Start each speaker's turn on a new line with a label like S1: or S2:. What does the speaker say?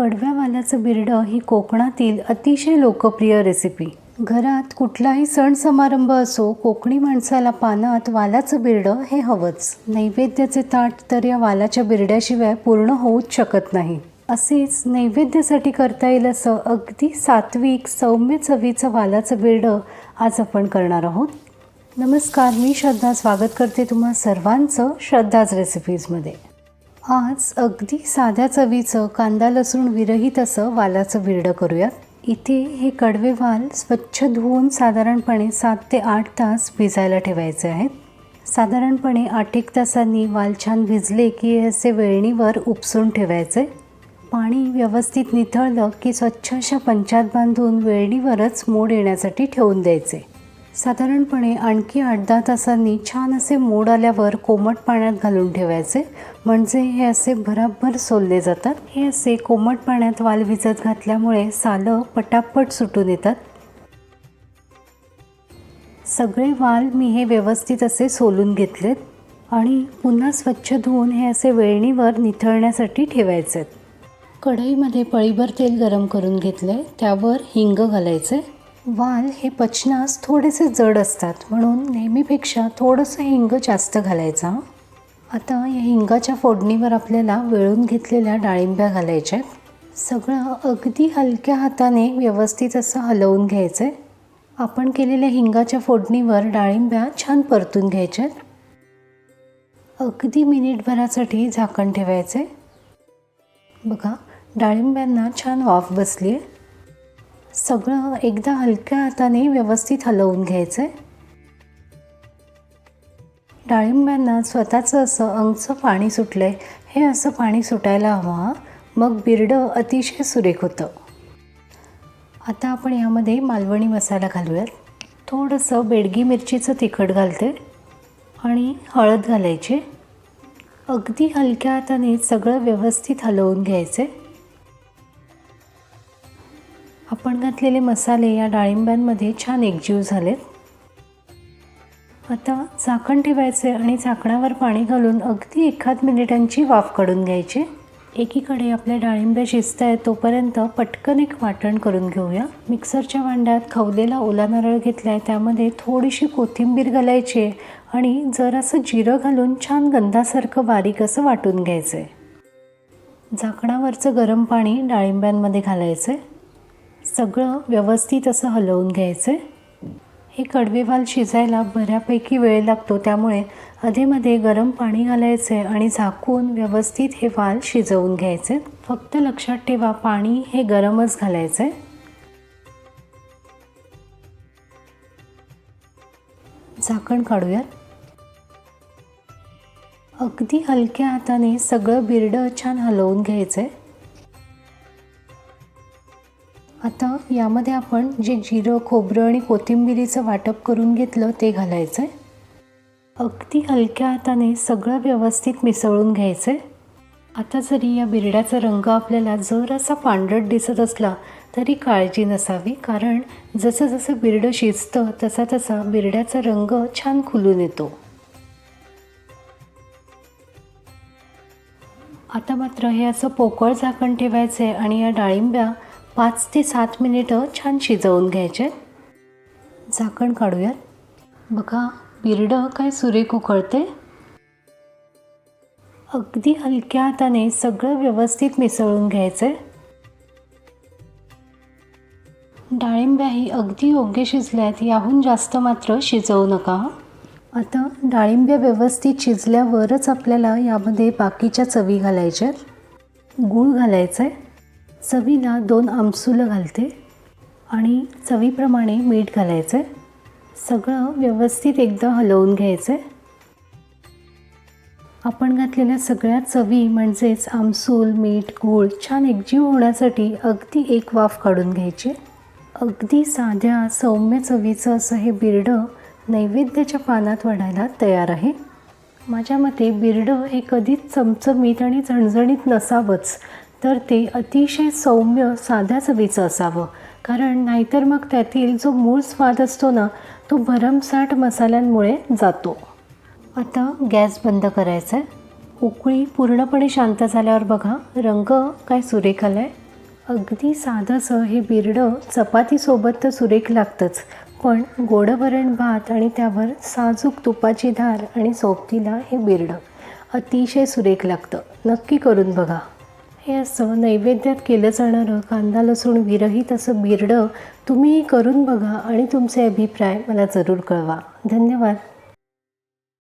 S1: कडव्या वालाचं बिरडं ही कोकणातील अतिशय लोकप्रिय रेसिपी घरात कुठलाही सण समारंभ असो कोकणी माणसाला पानात वालाचं बिरडं हे हवंच. नैवेद्याचे ताट तर या वालाच्या बिरड्याशिवाय पूर्ण होऊच शकत नाही. असेच नैवेद्यासाठी करता येईल असं अगदी सात्विक सौम्य चवीचं वालाचं बिरडं आज आपण करणार आहोत. नमस्कार मी श्रद्धा. स्वागत करते तुम्हा सर्वांचं श्रद्धाज रेसिपीजमध्ये आज अगदी साध्या चवीचं कांदा लसूण विरहित असं वालाचं विरडं करूयात. इथे हे कडवे वाल स्वच्छ धुवून साधारणपणे सात ते आठ तास भिजायला ठेवायचे आहेत. साधारणपणे आठ एक तासांनी वाल छान भिजले की असे वेळणीवर उपसून ठेवायचे. पाणी व्यवस्थित निथळलं की स्वच्छ अशा पंचात बांधून वेळणीवरच मोड येण्यासाठी ठेवून द्यायचे. साधारणपणे आणखी आठ दहा तासांनी छान असे मोड आल्यावर कोमट पाण्यात घालून ठेवायचे. म्हणजे हे असे भराभर सोलले जातात. हे असे कोमट पाण्यात वाल भिजत घातल्यामुळे सालं पटापट सुटून येतात. सगळे वाल मी हे व्यवस्थित असे सोलून घेतलेत आणि पुन्हा स्वच्छ धुवून हे असे वेळणीवर निथळण्यासाठी ठेवायचे कढईमध्ये पळीभर तेल गरम करून घेतले त्यावर हिंग घालायचे वाल हे पचनास थोडेसे जड असतात म्हणून नेहमीपेक्षा थोडंसं हिंग जास्त घालायचा. आता या हिंगाच्या फोडणीवर आपल्याला वेळून घेतलेल्या डाळिंब्या घालायच्या आहेत सगळं अगदी हलक्या हाताने व्यवस्थित असं हलवून घ्यायचं आहे आपण केलेल्या हिंगाच्या फोडणीवर डाळिंब्या छान परतून घ्यायच्या आहेत अगदी मिनिटभरासाठी झाकण ठेवायचे बघा डाळिंब्यांना छान वाफ बसली आहे सगळं एकदा हलक्या हाताने व्यवस्थित हलवून घ्यायचं आहे डाळिंब्यांना स्वतःचं असं अंगचं पाणी सुटलं आहे हे असं पाणी सुटायला हवं मग बिरडं अतिशय सुरेख होतं. आता आपण यामध्ये मालवणी मसाला घालूयात. थोडंसं बेडगी मिरचीचं तिखट घालते आणि हळद घालायची. अगदी हलक्या हाताने सगळं व्यवस्थित हलवून घ्यायचे आपण घातलेले मसाले या डाळिंब्यांमध्ये छान एकजीव झालेत. आता झाकण ठेवायचे आणि झाकणावर पाणी घालून अगदी एखाद मिनिटांची वाफ काढून घ्यायची. एकीकडे आपल्या डाळिंब्या शिजत आहेत तोपर्यंत पटकन एक वाटण करून घेऊया. मिक्सरच्या भांड्यात खवलेला ओला नारळ घेतला आहे त्यामध्ये थोडीशी कोथिंबीर घालायची आणि जरासं जिरं घालून छान गंधासारखं बारीक असं वाटून घ्यायचं आहे झाकणावरचं गरम पाणी डाळिंब्यांमध्ये घालायचं आहे सगळं व्यवस्थित असं हलवून घ्यायचं आहे हे कडवे वाल शिजायला बऱ्यापैकी वेळ लागतो त्यामुळे अधेमध्ये गरम पाणी घालायचे आणि झाकून व्यवस्थित हे वाल शिजवून घ्यायचे फक्त लक्षात ठेवा पाणी हे गरमच घालायचं आहे झाकण काढूयात. अगदी हलक्या हाताने सगळं बिरडं छान हलवून घ्यायचं आता यामध्ये आपण जे जिरं खोबरं आणि कोथिंबिरीचं वाटप करून घेतलं ते घालायचं आहे अगदी हलक्या हाताने सगळं व्यवस्थित मिसळून घ्यायचं आहे आता जरी या बिरड्याचा रंग आपल्याला जर असा पांढरट दिसत असला तरी काळजी नसावी कारण जसं जसं बिरडं शिजतं तसा तसा बिरड्याचा रंग छान खुलून येतो. आता मात्र हे असं पोकळ झाकण ठेवायचं आहे आणि या डाळिंब्या पाच ते सात मिनिटं छान शिजवून घ्यायचे. झाकण काढूयात. बघा बिरडं काय सुरेख उकळते. अगदी हलक्या हाताने सगळं व्यवस्थित मिसळून घ्यायचं. डाळिंब्याही अगदी योग्य शिजल्यात याहून जास्त मात्र शिजवू नका. आता डाळिंब्या व्यवस्थित शिजल्यावरच आपल्याला यामध्ये बाकीच्या चवी घालायच्यात गूळ घालायचं आहे चवीला दोन आमसुलं घालते आणि चवीप्रमाणे मीठ घालायचं आहे. सगळं व्यवस्थित एकदा हलवून घ्यायचं आहे. आपण घातलेल्या सगळ्या चवी म्हणजेच आमसूल मीठ गूळ छान एकजीव होण्यासाठी अगदी एक वाफ काढून घ्यायची. अगदी साध्या सौम्य चवीचं असं हे बिरडं नैवेद्याच्या पानात वाढायला तयार आहे. माझ्या मते बिरडं हे कधीच चमचमीत आणि झणझणीत नसावंच. तर ते अतिशय सौम्य साध्या चवीचं असावं. कारण नाहीतर मग त्यातील जो मूळ स्वाद असतो ना तो भरमसाठ मसाल्यांमुळे जातो. आता गॅस बंद करायचा आहे उकळी पूर्णपणे शांत झाल्यावर बघा रंग काय सुरेख आला आहे अगदी साधंसं हे बिरडं चपातीसोबत तर सुरेख लागतंच. पण गोडवरण भात आणि त्यावर साजूक तुपाची धार आणि सोबतीला हे बिरडं अतिशय सुरेख लागतं. नक्की करून बघा. हे असं नैवेद्यात केलं जाणारं कांदा लसूण विरहित असं बिरडं तुम्हीही करून बघा आणि तुमचे अभिप्राय मला जरूर कळवा. धन्यवाद.